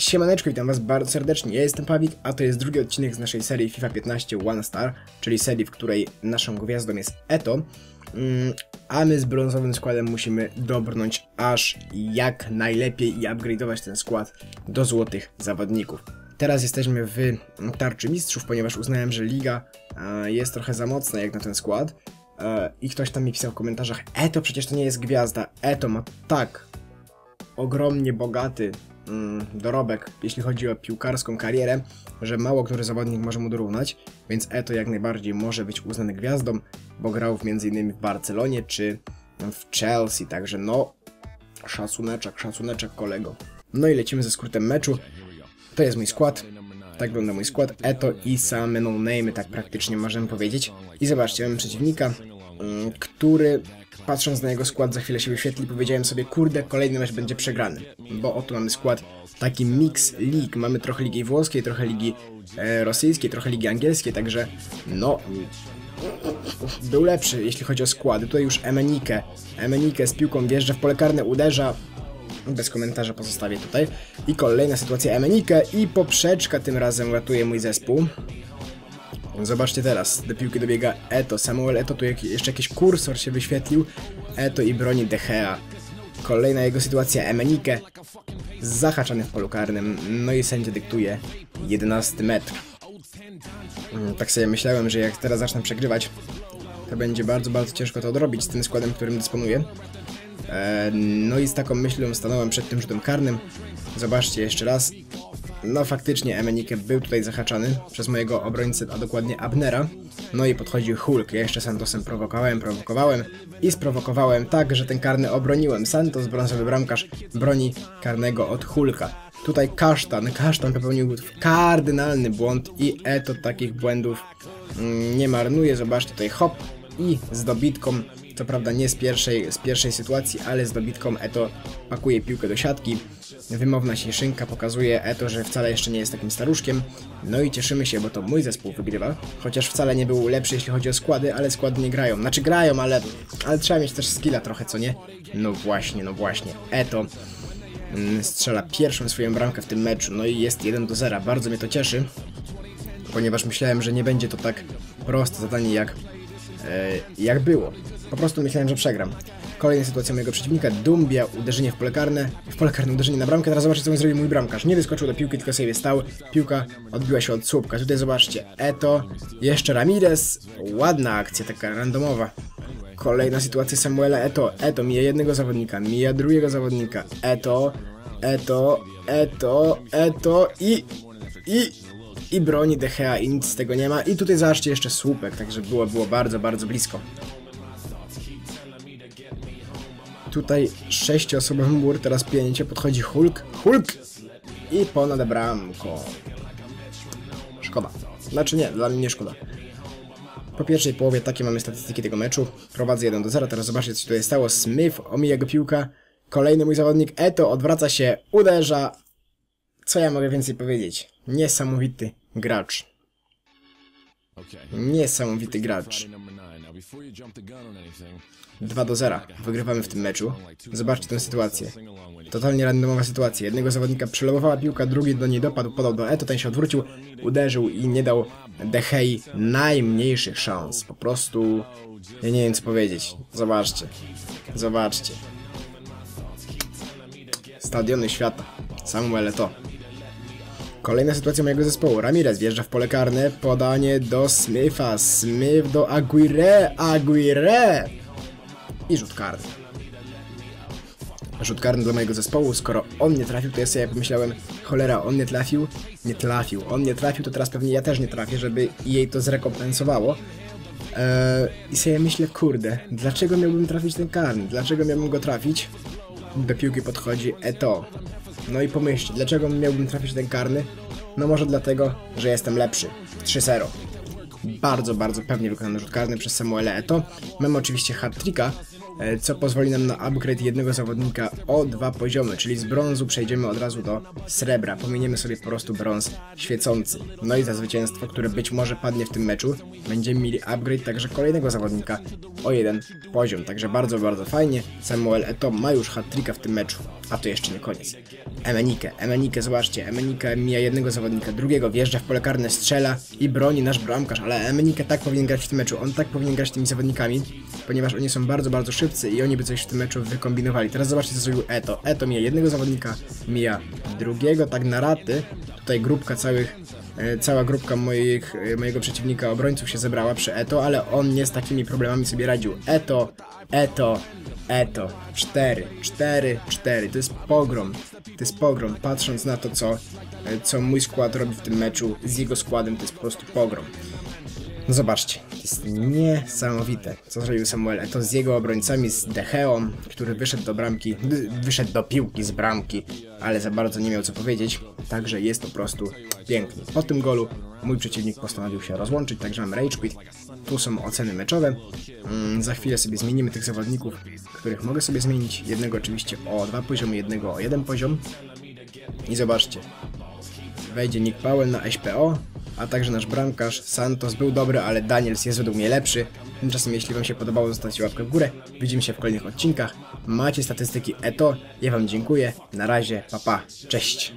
Siemaneczko, witam was bardzo serdecznie, ja jestem Pawik, a to jest drugi odcinek z naszej serii FIFA 15 One Star, czyli serii, w której naszą gwiazdą jest Eto, mm, a my z brązowym składem musimy dobrnąć aż jak najlepiej i upgrade'ować ten skład do złotych zawodników. Teraz jesteśmy w tarczy mistrzów, ponieważ uznałem, że liga e, jest trochę za mocna jak na ten skład. E, i ktoś tam mi pisał w komentarzach, Eto przecież to nie jest gwiazda, Eto ma tak ogromnie bogaty dorobek, jeśli chodzi o piłkarską karierę, że mało który zawodnik może mu dorównać, więc Eto jak najbardziej może być uznany gwiazdą, bo grał w m.in. w Barcelonie czy w Chelsea, także no szacuneczek, szacuneczek kolego. No i lecimy ze skrótem meczu. To jest mój skład. Tak wygląda mój skład. Eto i same no name, tak praktycznie możemy powiedzieć. I zobaczcie, mamy przeciwnika, mm, który patrząc na jego skład za chwilę się wyświetli, powiedziałem sobie, kurde, kolejny mecz będzie przegrany. Bo oto mamy skład taki mix lig. Mamy trochę ligi włoskiej, trochę ligi e, rosyjskiej, trochę ligi angielskiej, także no... Był lepszy, jeśli chodzi o składy. Tutaj już Emenike. Emenike z piłką wjeżdża w pole karne, uderza, bez komentarza pozostawię tutaj. I kolejna sytuacja Emenike i poprzeczka tym razem ratuje mój zespół. Zobaczcie teraz, do piłki dobiega Eto, Samuel Eto, tu jeszcze jakiś kursor się wyświetlił. Eto i broni De Gea. Kolejna jego sytuacja Emenike. Zahaczany w polu karnym, no i sędzia dyktuje 11 metr. Mm, Tak sobie myślałem, że jak teraz zacznę przegrywać, to będzie bardzo, bardzo ciężko to odrobić z tym składem, którym dysponuję. E, No i z taką myślą stanąłem przed tym rzutem karnym. Zobaczcie jeszcze raz. No faktycznie Emenike był tutaj zahaczany przez mojego obrońcę, a dokładnie Abnera. No i podchodził Hulk. Ja jeszcze Santosem prowokowałem, prowokowałem i sprowokowałem tak, że ten karny obroniłem. Santos, brązowy bramkarz, broni karnego od Hulka. Tutaj Kasztan, Kasztan popełnił kardynalny błąd i Eto takich błędów mm, nie marnuje. Zobaczcie tutaj hop i z dobitką co prawda nie z pierwszej, z pierwszej sytuacji, ale z dobitką Eto pakuje piłkę do siatki. Wymowna cieszynka pokazuje Eto, że wcale jeszcze nie jest takim staruszkiem. No i cieszymy się, bo to mój zespół wygrywa. Chociaż wcale nie był lepszy, jeśli chodzi o składy, ale składy nie grają. Znaczy grają, ale, ale trzeba mieć też skilla trochę, co nie? No właśnie, no właśnie. Eto mm, strzela pierwszą swoją bramkę w tym meczu. No i jest 1 do 0. Bardzo mnie to cieszy. Ponieważ myślałem, że nie będzie to tak proste zadanie jak, e, jak było. Po prostu myślałem, że przegram. Kolejna sytuacja mojego przeciwnika, Dumbia, uderzenie w pole karne, w pole karne uderzenie na bramkę, teraz zobaczcie co mi zrobił mój bramkarz. Nie wyskoczył do piłki, tylko sobie stał, piłka odbiła się od słupka. Tutaj zobaczcie, Eto, jeszcze Ramirez, ładna akcja, taka randomowa. Kolejna sytuacja Samuela Eto, Eto mija jednego zawodnika, mija drugiego zawodnika, Eto, Eto, Eto, Eto i... i... I broni De Gea i nic z tego nie ma. I tutaj zobaczcie jeszcze słupek, także było, było bardzo, bardzo blisko. Tutaj sześcioosobowy mur, teraz pięcie, podchodzi Hulk. Hulk! I ponad bramko. Szkoda. Znaczy nie, dla mnie nie szkoda. Po pierwszej połowie takie mamy statystyki tego meczu. Prowadzę 1 do 0, teraz zobaczcie co się tutaj stało. Smith omija go piłka. Kolejny mój zawodnik Eto odwraca się, uderza. Co ja mogę więcej powiedzieć? Niesamowity gracz. Niesamowity gracz. 2 do 0. Wygrywamy w tym meczu. Zobaczcie tę sytuację. Totalnie randomowa sytuacja. Jednego zawodnika przelewowała piłka, drugi do niej dopadł, podał do Eto, ten się odwrócił, uderzył i nie dał Dehei najmniejszych szans. Po prostu... Ja nie wiem co powiedzieć. Zobaczcie. Zobaczcie. Stadiony świata. Samuel Eto. Kolejna sytuacja mojego zespołu. Ramirez wjeżdża w pole karne. Podanie do Smitha. Smith do Aguirre. Aguirre! I rzut karny. Rzut karny dla mojego zespołu. Skoro on nie trafił, to ja sobie pomyślałem, cholera, on nie trafił. Nie trafił. On nie trafił, to teraz pewnie ja też nie trafię, żeby jej to zrekompensowało. Eee, I sobie myślę, kurde, dlaczego miałbym trafić ten karny? Dlaczego miałbym go trafić? Do piłki podchodzi Eto. No i pomyślcie, dlaczego miałbym trafić ten karny? No może dlatego, że jestem lepszy. 3-0. Bardzo, bardzo pewnie wykonany rzut karny przez Samuela Eto. Mamy oczywiście hat-tricka, co pozwoli nam na upgrade jednego zawodnika o dwa poziomy, czyli z brązu przejdziemy od razu do srebra. Pominiemy sobie po prostu brąz świecący. No i za zwycięstwo, które być może padnie w tym meczu, będziemy mieli upgrade także kolejnego zawodnika o jeden poziom. Także bardzo, bardzo fajnie. Samuel Eto ma już hat-tricka w tym meczu. A to jeszcze nie koniec. Emenike, Emenike, zobaczcie, Emenike mija jednego zawodnika, drugiego, wjeżdża w pole karne, strzela i broni nasz bramkarz, ale Emenike tak powinien grać w tym meczu, on tak powinien grać tymi zawodnikami, ponieważ oni są bardzo, bardzo szybcy i oni by coś w tym meczu wykombinowali. Teraz zobaczcie, co zrobił Eto. Eto mija jednego zawodnika, mija drugiego, tak na raty. Tutaj grupka całych, e, cała grupka moich, e, mojego przeciwnika obrońców się zebrała przy Eto, ale on nie z takimi problemami sobie radził. Eto, Eto, Eto, 4, 4, 4, to jest pogrom, to jest pogrom, patrząc na to, co, e, co mój skład robi w tym meczu z jego składem, to jest po prostu pogrom. No zobaczcie, jest niesamowite, co zrobił Samuel Eto z jego obrońcami, z Decheą, który wyszedł do bramki, wy- wyszedł do piłki z bramki, ale za bardzo nie miał co powiedzieć, także jest po prostu piękny. Po tym golu mój przeciwnik postanowił się rozłączyć, także mam rage quit. Tu są oceny meczowe. Mm, za chwilę sobie zmienimy tych zawodników, których mogę sobie zmienić. Jednego oczywiście o dwa poziomy, jednego o jeden poziom. I zobaczcie, wejdzie Nick Powell na SPO, a także nasz bramkarz Santos był dobry, ale Daniels jest według mnie lepszy. Tymczasem jeśli Wam się podobało, zostawcie łapkę w górę. Widzimy się w kolejnych odcinkach. Macie statystyki ETO. Ja Wam dziękuję. Na razie, papa, pa. cześć.